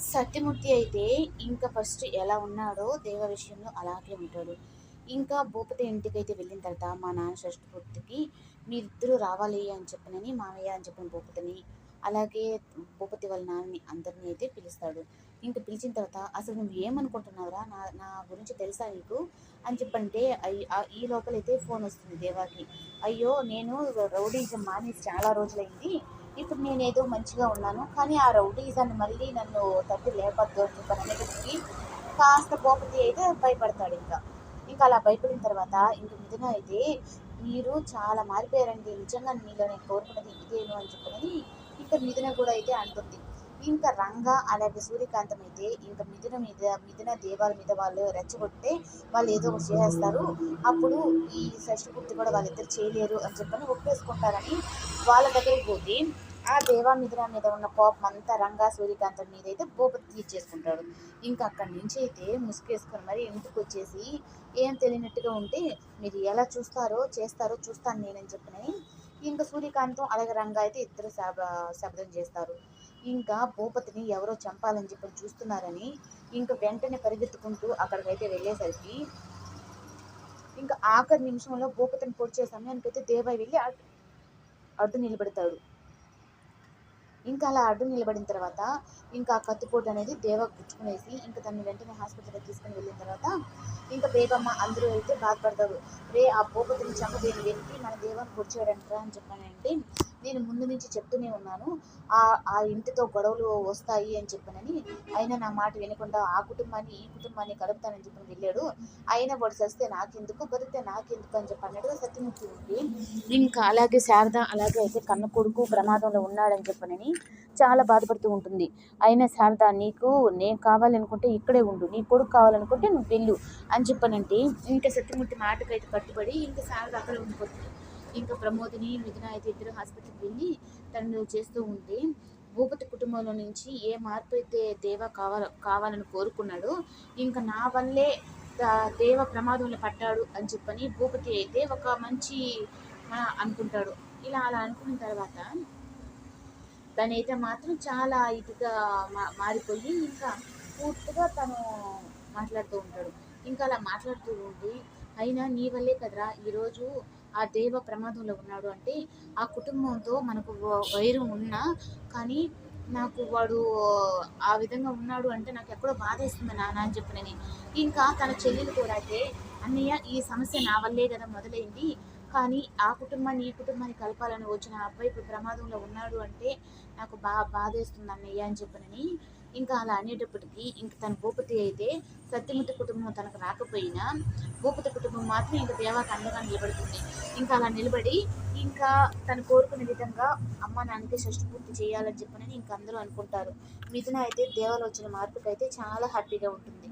సత్యమూర్తి అయితే ఇంకా ఫస్ట్ ఎలా ఉన్నాడో దేవ విషయంలో అలాగే ఉంటాడు. ఇంకా భూపతి ఇంటికి అయితే వెళ్ళిన తర్వాత మా నాన్న షష్ఠ పూర్తికి మీరిద్దరూ రావాలి అని చెప్పినని మామయ్య అని చెప్పిన భూపతిని అలాగే భూపతి వాళ్ళ నాన్నని అందరినీ అయితే పిలుస్తాడు. ఇంకా పిలిచిన తర్వాత అసలు నువ్వు ఏమనుకుంటున్నావురా? నా నా గురించి తెలుసా నీకు? అని చెప్పంటే ఈ లోపలైతే ఫోన్ వస్తుంది దేవాకి. అయ్యో నేను రౌడీజం మానేసి చాలా రోజులైంది. ఇప్పుడు నేనేదో మంచిగా ఉన్నాను కానీ ఆ రౌడీజాన్ని మళ్ళీ నన్ను తట్టి లేపద్దు అని చెప్పి అనేటప్పటికి కాస్త భూపతి అయితే భయపడతాడు ఇంకా. ఇంకా అలా భయపడిన తర్వాత ఇంక మిథున అయితే మీరు చాలా మారిపోయారండి. నిజంగా మీలో నేను కోరుకున్నది ఇదేను అని చెప్పని ఇంకా మిథున కూడా అయితే అంటుంది. ఇంకా రంగ అలాగే సూర్యకాంతం అయితే ఇంకా మిథున మీద మిథున దేవాల మీద వాళ్ళు రెచ్చగొట్టే వాళ్ళు ఏదో ఒకటి చేసేస్తారు. అప్పుడు ఈ షష్టిపూర్తి కూడా వాళ్ళిద్దరు చేయలేరు అని చెప్పని ఒప్పేసుకుంటారని వాళ్ళ దగ్గరికి పోతే ఆ దేవా మిథున మీద ఉన్న కోపం అంతా రంగా సూర్యకాంతం మీద అయితే భూపతి తీర్చేసుకుంటాడు. ఇంకా అక్కడి నుంచి అయితే ముసుగేసుకొని మరి ఇంటికి వచ్చేసి ఏం తెలియనట్టుగా ఉంటే మీరు ఎలా చూస్తారో చేస్తారో చూస్తాను నేనని చెప్పినని ఇంకా సూర్యకాంతం అలాగే రంగా అయితే ఇద్దరు శబ శబ్దం చేస్తారు. ఇంకా భూపతిని ఎవరో చంపాలని చెప్పి చూస్తున్నారని ఇంకా వెంటనే పరిగెత్తుకుంటూ అక్కడికైతే వెళ్ళేసరికి ఇంకా ఆఖరి నిమిషంలో భూపతిని పొడిచే సమయానికైతే దేవాయి వెళ్ళి అడ్డు అడ్డు నిలబెడతాడు. ఇంకా అలా అడ్డు నిలబడిన తర్వాత ఇంకా ఆ కత్తిపోటు అనేది దేవ గుచ్చుకునేసి ఇంకా దాన్ని వెంటనే హాస్పిటల్కి తీసుకుని వెళ్ళిన తర్వాత ఇంకా బేబమ్మ అందరూ అయితే బాధపడతారు. రే ఆ భూపతిని చంపదేని వ్యక్తి మన దేవాన్ని పొడిచాడంటరా అని చెప్పానంటే నేను ముందు నుంచి చెప్తూనే ఉన్నాను. ఆ ఆ ఇంటితో గొడవలు వస్తాయి అని చెప్పానని. అయినా నా మాట వినకుండా ఆ కుటుంబాన్ని ఈ కుటుంబాన్ని కలుపుతానని చెప్పి వెళ్ళాడు. అయినా వాడు నాకెందుకు? బతికితే నాకెందుకు? అని చెప్పి అన్నట్టుగా సత్యమూర్తి ఉంది. ఇంకా అలాగే శారద అలాగే అయితే కన్న కొడుకు ప్రమాదంలో ఉన్నాడని చెప్పనని చాలా బాధపడుతూ ఉంటుంది. అయినా శారద నీకు నేను కావాలనుకుంటే ఇక్కడే ఉండు. నీ కొడుకు కావాలనుకుంటే నువ్వు వెళ్ళు అని చెప్పనంటే ఇంకా సత్యమూర్తి మాటకైతే కట్టుబడి ఇంకా శారద అక్కడ ఉండిపోతుంది. ఇంకా ప్రమోదిని మిథున అయితే ఇద్దరు హాస్పిటల్కి వెళ్ళి తను చేస్తూ ఉంటే భూపతి కుటుంబంలో నుంచి ఏ మార్పు అయితే దేవ కావాల కావాలని కోరుకున్నాడో ఇంకా నా వల్లే దేవ ప్రమాదంలో పడ్డాడు అని చెప్పని భూపతి అయితే ఒక మంచి అనుకుంటాడు. ఇలా అలా అనుకున్న తర్వాత తనైతే మాత్రం చాలా ఇదిగా మా మారిపోయి ఇంకా పూర్తిగా తను మాట్లాడుతూ ఉంటాడు. ఇంకా అలా మాట్లాడుతూ ఉండి అయినా నీ వల్లే కదరా ఈరోజు ఆ దేవ ప్రమాదంలో ఉన్నాడు అంటే ఆ కుటుంబంతో మనకు వ- వైరం ఉన్నా కానీ నాకు వాడు ఆ విధంగా ఉన్నాడు అంటే నాకు ఎక్కడో బాధేస్తుంది నాన్న అని చెప్పినని ఇంకా తన చెల్లెలు కూడా అయితే అన్నయ్య ఈ సమస్య నా వల్లే కదా మొదలైంది. కానీ ఆ కుటుంబాన్ని ఈ కుటుంబాన్ని కలపాలని వచ్చిన అబ్బాయి ఇప్పుడు ప్రమాదంలో ఉన్నాడు అంటే నాకు బాగా బాధేస్తుంది అన్నయ్య అని చెప్పనని ఇంకా అలా అనేటప్పటికీ ఇంక తన భూపతి అయితే సత్యమతి కుటుంబం తనకు రాకపోయినా భూపతి కుటుంబం మాత్రం ఇంకా దేవాకి అండగా నిలబడుతుంది. ఇంకా అలా నిలబడి ఇంకా తను కోరుకునే విధంగా అమ్మ నాన్నకి షష్టి పూర్తి చేయాలని చెప్పనని ఇంక అందరూ అనుకుంటారు. మిథున అయితే దేవాలో వచ్చిన మార్పుకైతే చాలా హ్యాపీగా ఉంటుంది.